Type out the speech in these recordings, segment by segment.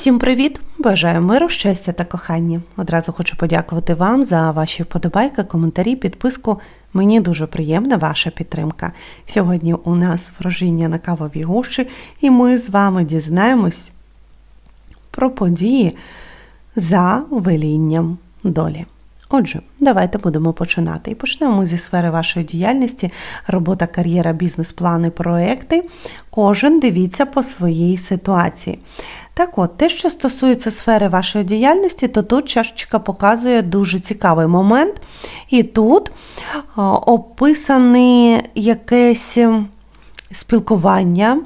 Всім привіт! Бажаю миру, щастя та кохання. Одразу хочу подякувати вам за ваші вподобайки, коментарі, підписку. Мені дуже приємна ваша підтримка. Сьогодні у нас врожіння на кавовій гущі, і ми з вами дізнаємось про події за велінням долі. Отже, давайте будемо починати. І почнемо зі сфери вашої діяльності, робота, кар'єра, бізнес-плани, проекти. Кожен дивіться по своїй ситуації. Так от, те, що стосується сфери вашої діяльності, то тут чашечка показує дуже цікавий момент. І тут описане якесь спілкування,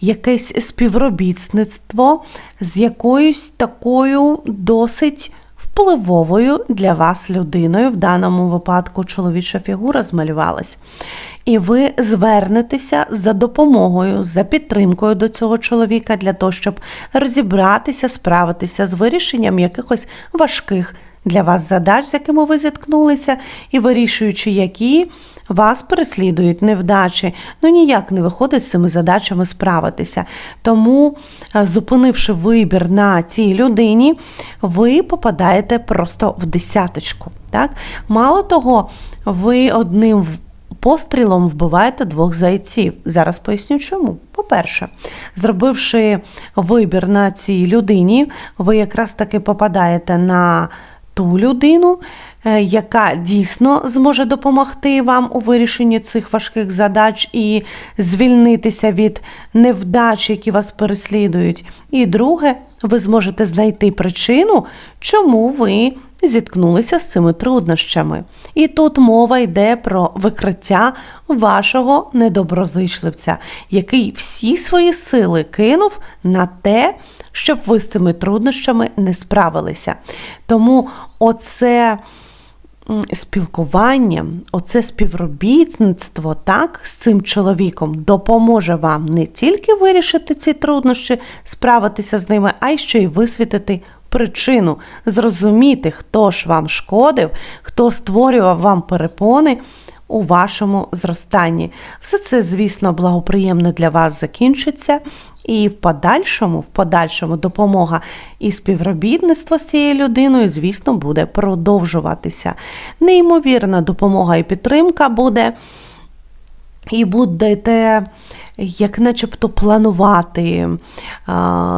якесь співробітництво з якоюсь такою досить впливовою для вас людиною. В даному випадку чоловіча фігура змалювалась. І ви звернетеся за допомогою, за підтримкою до цього чоловіка для того, щоб розібратися, справитися з вирішенням якихось важких для вас задач, з якими ви зіткнулися, і вирішуючи, які вас переслідують невдачі, ну ніяк не виходить з цими задачами справитися. Тому, е, зупинивши вибір на цій людині, ви попадаєте просто в десяточку. Так? Мало того, ви одним пострілом вбиваєте двох зайців. Зараз поясню чому. По-перше, зробивши вибір на цій людині, ви якраз таки попадаєте на ту людину, яка дійсно зможе допомогти вам у вирішенні цих важких задач і звільнитися від невдач, які вас переслідують. І друге, ви зможете знайти причину, чому ви зіткнулися з цими труднощами. І тут мова йде про викриття вашого недоброзичливця, який всі свої сили кинув на те, щоб ви з цими труднощами не справилися. Тому оце спілкування, оце співробітництво так, з цим чоловіком допоможе вам не тільки вирішити ці труднощі, справитися з ними, а й ще й висвітити причину, зрозуміти, хто ж вам шкодив, хто створював вам перепони у вашому зростанні. Все це, звісно, благоприємно для вас закінчиться. І в подальшому, в подальшому допомога і співробітництво з цією людиною, звісно, буде продовжуватися. Неймовірна допомога і підтримка буде. І будете, як начебто, планувати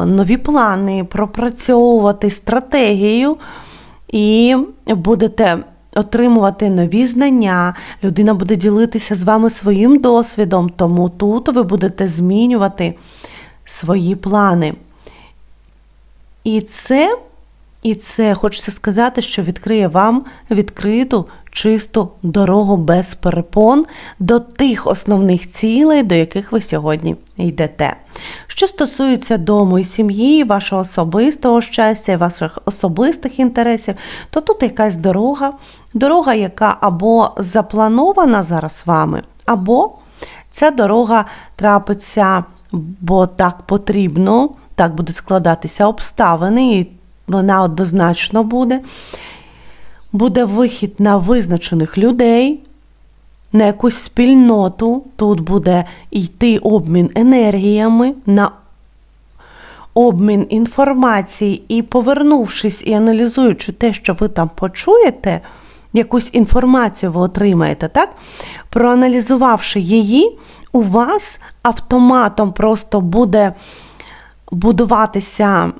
нові плани, пропрацьовувати стратегію, і будете отримувати нові знання, людина буде ділитися з вами своїм досвідом, тому тут ви будете змінювати свої плани. І це, і це хочеться сказати, що відкриє вам відкриту, чисту дорогу без перепон до тих основних цілей, до яких ви сьогодні йдете. Що стосується дому і сім'ї, вашого особистого щастя, ваших особистих інтересів, то тут якась дорога, дорога, яка або запланована зараз вами, або ця дорога трапиться бо так потрібно, так будуть складатися обставини, і вона однозначно буде. Буде вихід на визначених людей, на якусь спільноту. Тут буде йти обмін енергіями, на обмін інформації, і, повернувшись і аналізуючи те, що ви там почуєте, якусь інформацію ви отримаєте, так? Проаналізувавши її, у вас автоматом просто буде будуватися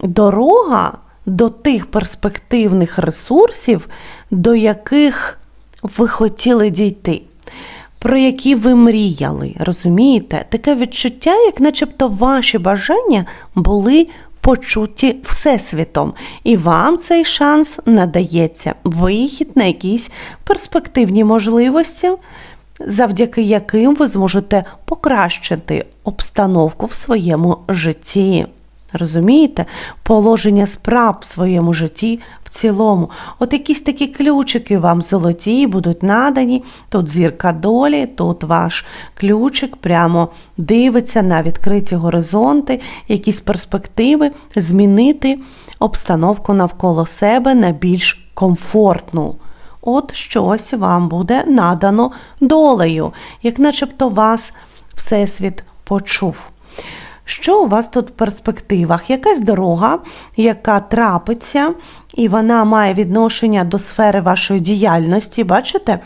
дорога до тих перспективних ресурсів, до яких ви хотіли дійти. Про які ви мріяли, розумієте? Таке відчуття, як начебто ваші бажання були почуті Всесвітом, і вам цей шанс надається вихід на якісь перспективні можливості, завдяки яким ви зможете покращити обстановку в своєму житті. Розумієте? Положення справ в своєму житті в цілому. От якісь такі ключики вам золоті будуть надані. Тут зірка долі, тут ваш ключик прямо дивиться на відкриті горизонти, якісь перспективи, змінити обстановку навколо себе на більш комфортну. От щось вам буде надано долею, як начебто вас Всесвіт почув. Що у вас тут в перспективах? Якась дорога, яка трапиться, і вона має відношення до сфери вашої діяльності. Бачите?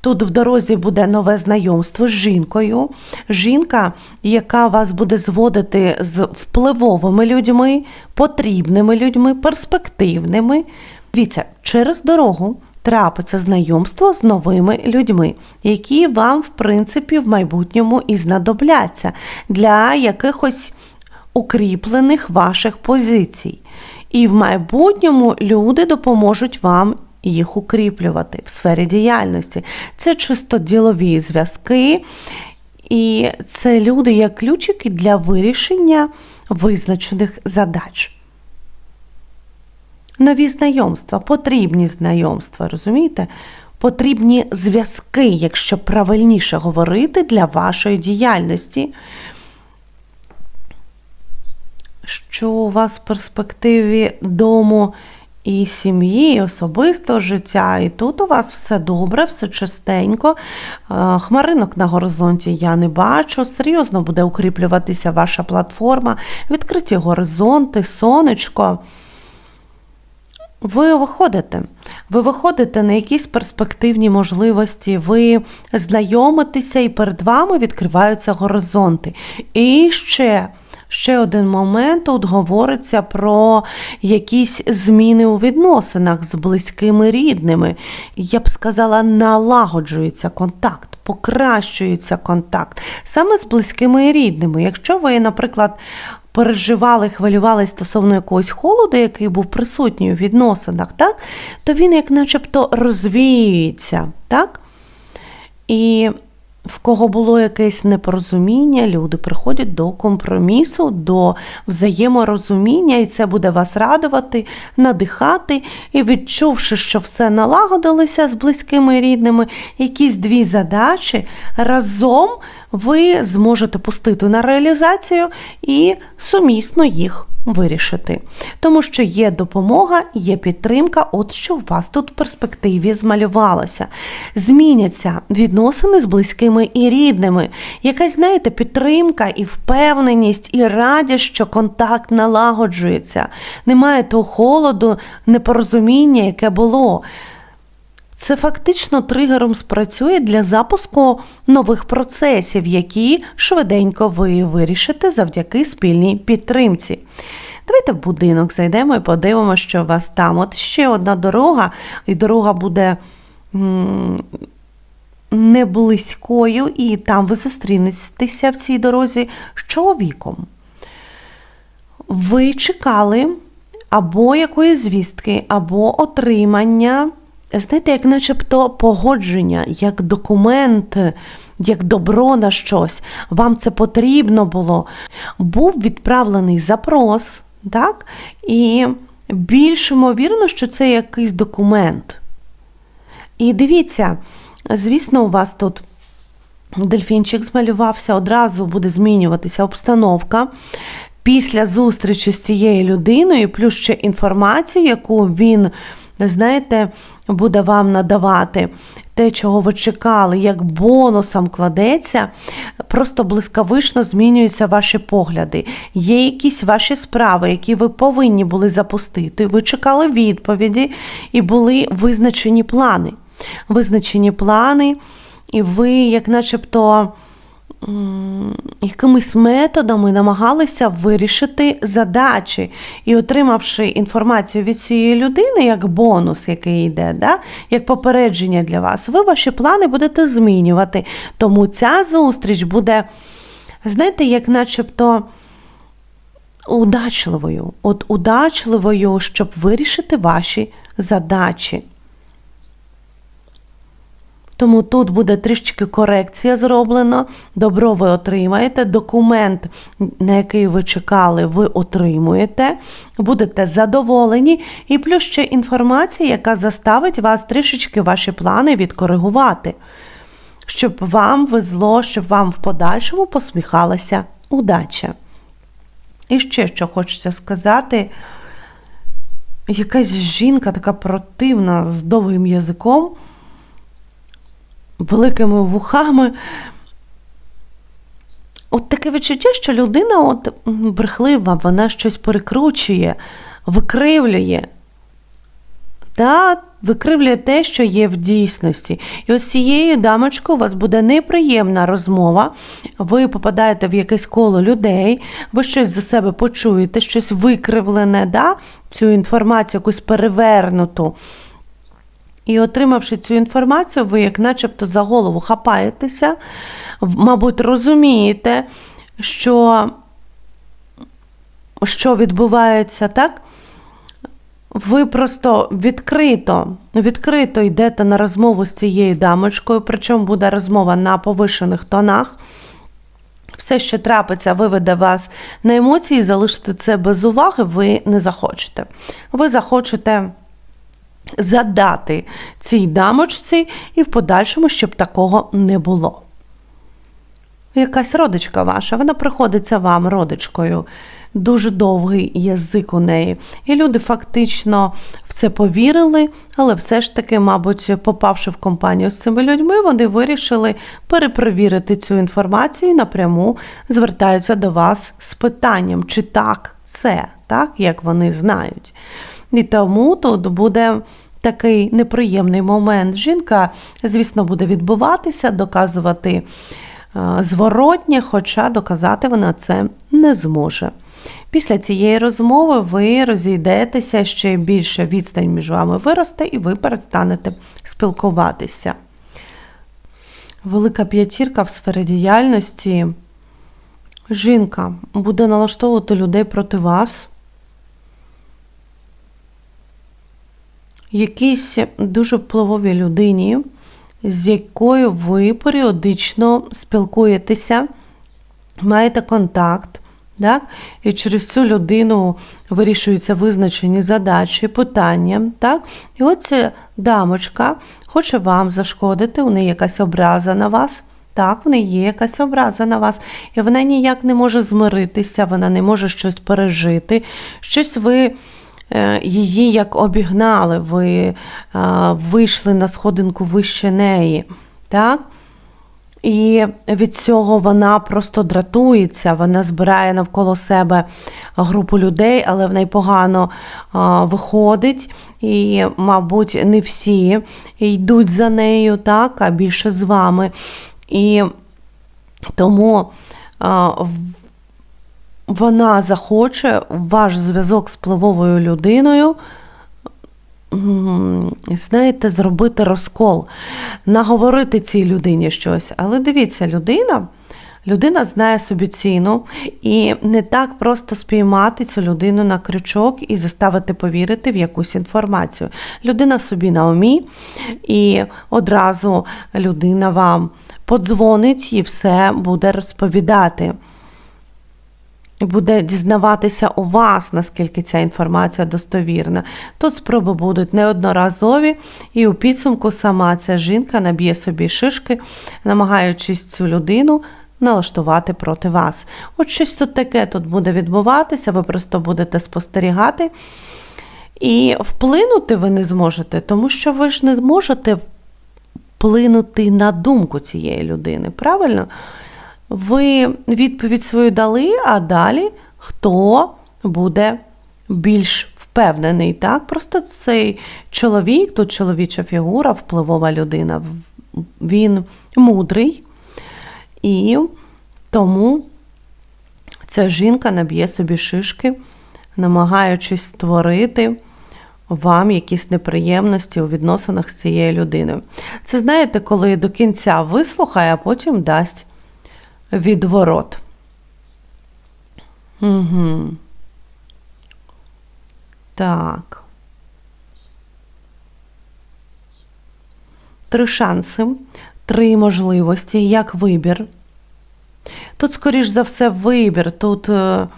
Тут в дорозі буде нове знайомство з жінкою. Жінка, яка вас буде зводити з впливовими людьми, потрібними людьми, перспективними. Дивіться, через дорогу трапиться знайомство з новими людьми, які вам, в принципі, в майбутньому і знадобляться для якихось укріплених ваших позицій. І в майбутньому люди допоможуть вам їх укріплювати в сфері діяльності. Це чисто ділові зв'язки, і це люди як ключики для вирішення визначених задач. Нові знайомства, потрібні знайомства, розумієте? Потрібні зв'язки, якщо правильніше говорити, для вашої діяльності. Що у вас в перспективі дому і сім'ї, і особистого життя, і тут у вас все добре, все чистенько. Е, Хмаринок на горизонті я не бачу. Серйозно буде укріплюватися ваша платформа, відкриті горизонти, сонечко. Ви виходите, ви виходите на якісь перспективні можливості, ви знайомитеся, і перед вами відкриваються горизонти. І ще. Ще один момент тут говориться про якісь зміни у відносинах з близькими рідними. Я б сказала, налагоджується контакт, покращується контакт саме з близькими і рідними. Якщо ви, наприклад, переживали, хвилювали стосовно якогось холоду, який був присутній у відносинах, так, то він як начебто розвіюється. так? І в кого було якесь непорозуміння, люди приходять до компромісу, до взаєморозуміння, і це буде вас радувати, надихати. І відчувши, що все налагодилося з близькими і рідними, якісь дві задачі разом ви зможете пустити на реалізацію і сумісно їх вирішити. Тому що є допомога, є підтримка, от що у вас тут в перспективі змалювалося. Зміняться відносини з близькими і рідними. Якась, знаєте, підтримка і впевненість, і радість, що контакт налагоджується. Немає того холоду, непорозуміння, яке було. Це фактично тригером спрацює для запуску нових процесів, які швиденько ви вирішите завдяки спільній підтримці. Давайте в будинок зайдемо і подивимося, що у вас там. От ще одна дорога, і дорога буде не близькою, і там ви зустрінетеся в цій дорозі з чоловіком. Ви чекали або якоїсь звістки, або отримання знаєте, як начебто погодження, як документ, як добро на щось. Вам це потрібно було. Був відправлений запрос, так? І більш ймовірно, що це якийсь документ. І дивіться, звісно, у вас тут. Дельфінчик змалювався, одразу буде змінюватися обстановка. Після зустрічі з цією людиною, плюс ще інформацію, яку він знаєте, буде вам надавати те, чого ви чекали, як бонусом кладеться, просто блискавично змінюються ваші погляди. Є якісь ваші справи, які ви повинні були запустити. Ви чекали відповіді і були визначені плани. Визначені плани, і ви, як начебто якимись методами намагалися вирішити задачі. І отримавши інформацію від цієї людини, як бонус, який йде, да? як попередження для вас, ви ваші плани будете змінювати. Тому ця зустріч буде, знаєте, як начебто удачливою. От удачливою, щоб вирішити ваші задачі. Тому тут буде трішки корекція зроблена. Добро ви отримаєте. Документ, на який ви чекали, ви отримуєте, будете задоволені, і плюс ще інформація, яка заставить вас трішечки ваші плани відкоригувати, щоб вам везло, щоб вам в подальшому посміхалася удача. І ще що хочеться сказати. Якась жінка така противна з довгим язиком великими вухами. от таке відчуття, що людина от брехлива, вона щось перекручує, викривлює. Да, викривлює те, що є в дійсності. І ось цією дамочкою у вас буде неприємна розмова. Ви попадаєте в якесь коло людей, ви щось за себе почуєте, щось викривлене, да? цю інформацію, якусь перевернуту. І отримавши цю інформацію, ви як начебто за голову хапаєтеся, мабуть, розумієте, що, що відбувається так. Ви просто відкрито, відкрито йдете на розмову з цією дамочкою, причому буде розмова на повишених тонах. Все, що трапиться, виведе вас на емоції, залишити це без уваги, ви не захочете. Ви захочете задати цій дамочці і в подальшому, щоб такого не було. Якась родичка ваша, вона приходиться вам родичкою. Дуже довгий язик у неї. І люди фактично в це повірили, але все ж таки, мабуть, попавши в компанію з цими людьми, вони вирішили перепровірити цю інформацію і напряму звертаються до вас з питанням, чи так це, так, як вони знають. І тому тут буде такий неприємний момент. Жінка, звісно, буде відбуватися, доказувати е, зворотнє, хоча доказати вона це не зможе. Після цієї розмови ви розійдетеся, ще більше відстань між вами виросте, і ви перестанете спілкуватися. Велика п'ятірка в сфері діяльності. Жінка буде налаштовувати людей проти вас. Якійсь дуже впливовій людині, з якою ви періодично спілкуєтеся, маєте контакт, так? і через цю людину вирішуються визначені задачі, питання. Так? І от ця дамочка хоче вам зашкодити, у неї якась образа на вас. Так, в неї є якась образа на вас, і вона ніяк не може змиритися, вона не може щось пережити. Щось ви її як обігнали, ви е, вийшли на сходинку вище неї. Так? І від цього вона просто дратується, вона збирає навколо себе групу людей, але в неї погано а, виходить. І, мабуть, не всі йдуть за нею, так, а більше з вами. І тому а, вона захоче ваш зв'язок з впливовою людиною знаєте, зробити розкол, наговорити цій людині щось. Але дивіться, людина. Людина знає собі ціну, і не так просто спіймати цю людину на крючок і заставити повірити в якусь інформацію. Людина собі на умі, і одразу людина вам подзвонить і все буде розповідати і буде дізнаватися у вас, наскільки ця інформація достовірна. Тут спроби будуть неодноразові, і у підсумку сама ця жінка наб'є собі шишки, намагаючись цю людину налаштувати проти вас. От щось тут таке тут буде відбуватися, ви просто будете спостерігати. І вплинути ви не зможете, тому що ви ж не можете вплинути на думку цієї людини, правильно? Ви відповідь свою дали, а далі хто буде більш впевнений, так? Просто цей чоловік, тут чоловіча фігура, впливова людина, він мудрий, і тому ця жінка наб'є собі шишки, намагаючись створити вам якісь неприємності у відносинах з цією людиною. Це знаєте, коли до кінця вислухає, а потім дасть відворот. Угу. Так. Три шанси, три можливості, як вибір. Тут, скоріш за все, вибір. Тут е,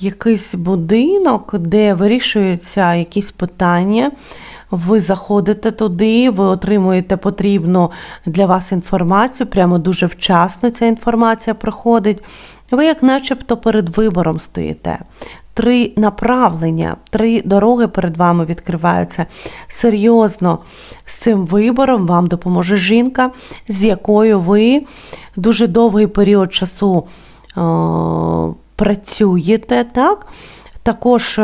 якийсь будинок, де вирішуються якісь питання. Ви заходите туди, ви отримуєте потрібну для вас інформацію, прямо дуже вчасно ця інформація приходить. Ви, як начебто, перед вибором стоїте. три направлення, три дороги перед вами відкриваються. Серйозно з цим вибором вам допоможе жінка, з якою ви дуже довгий період часу е, працюєте, так? Також.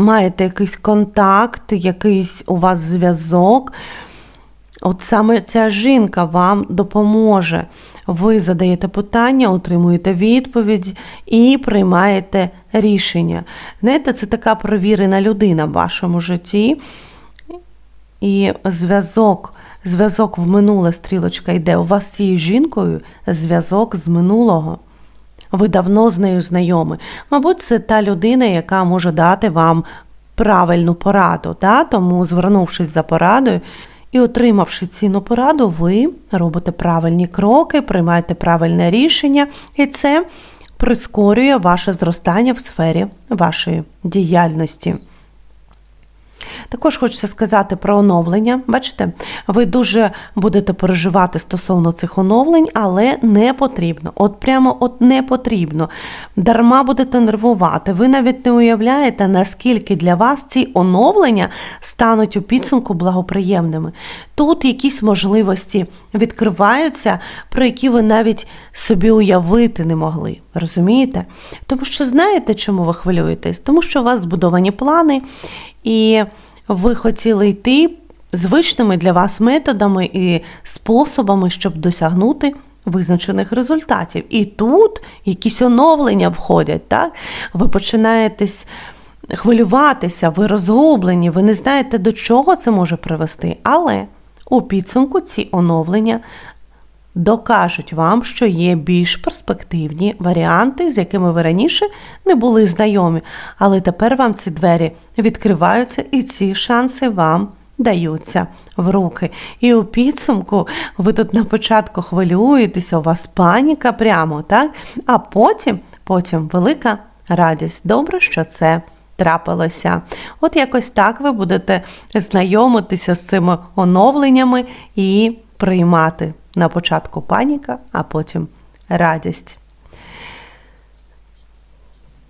Маєте якийсь контакт, якийсь у вас зв'язок. От саме ця жінка вам допоможе. Ви задаєте питання, отримуєте відповідь і приймаєте рішення. Знаєте, це така провірена людина в вашому житті. І зв'язок, зв'язок в минуле стрілочка йде. У вас з цією жінкою зв'язок з минулого. Ви давно з нею знайомі. Мабуть, це та людина, яка може дати вам правильну пораду. Да? Тому, звернувшись за порадою і отримавши цінну пораду, ви робите правильні кроки, приймаєте правильне рішення, і це прискорює ваше зростання в сфері вашої діяльності. Також хочеться сказати про оновлення. Бачите, ви дуже будете переживати стосовно цих оновлень, але не потрібно. От прямо от не потрібно. Дарма будете нервувати. Ви навіть не уявляєте, наскільки для вас ці оновлення стануть у підсумку благоприємними. Тут якісь можливості відкриваються, про які ви навіть собі уявити не могли. Розумієте? Тому що знаєте, чому ви хвилюєтесь? Тому що у вас збудовані плани, і ви хотіли йти звичними для вас методами і способами, щоб досягнути визначених результатів. І тут якісь оновлення входять, так? Ви починаєтесь хвилюватися, ви розгублені, ви не знаєте, до чого це може привести. Але у підсумку ці оновлення докажуть вам, що є більш перспективні варіанти, з якими ви раніше не були знайомі. Але тепер вам ці двері відкриваються, і ці шанси вам даються в руки. І у підсумку ви тут на початку хвилюєтеся, у вас паніка прямо, так? А потім, потім велика радість. Добре, що це. Трапилося. От якось так ви будете знайомитися з цими оновленнями і приймати на початку паніка, а потім радість.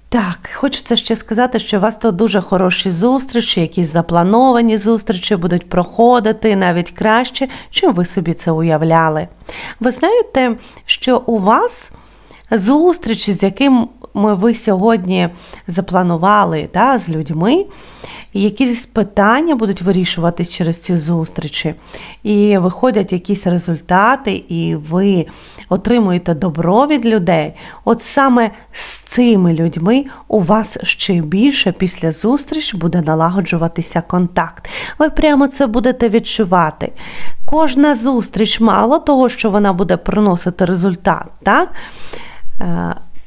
Так, хочеться ще сказати, що у вас тут дуже хороші зустрічі, якісь заплановані зустрічі будуть проходити навіть краще, чим ви собі це уявляли. Ви знаєте, що у вас зустрічі, з якими ви сьогодні запланували та, з людьми, якісь питання будуть вирішуватись через ці зустрічі, і виходять якісь результати, і ви отримуєте добро від людей. От саме з цими людьми у вас ще більше після зустріч буде налагоджуватися контакт. Ви прямо це будете відчувати. Кожна зустріч, мало того, що вона буде приносити результат, так?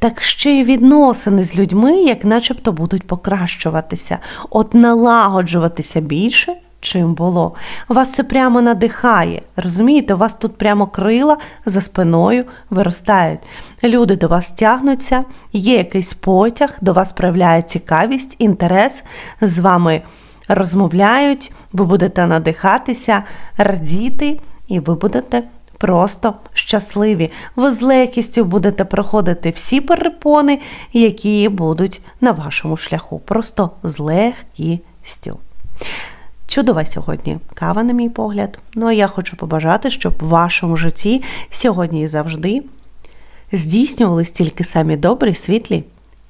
Так ще й відносини з людьми, як начебто будуть покращуватися, от налагоджуватися більше, чим було. Вас це прямо надихає. Розумієте, у вас тут прямо крила за спиною виростають. Люди до вас тягнуться, є якийсь потяг, до вас проявляє цікавість, інтерес, з вами розмовляють, ви будете надихатися, радіти, і ви будете просто щасливі. Ви з легкістю будете проходити всі перепони, які будуть на вашому шляху. Просто з легкістю. Чудова сьогодні кава, на мій погляд. Ну а я хочу побажати, щоб в вашому житті сьогодні і завжди здійснювались тільки самі добрі, світлі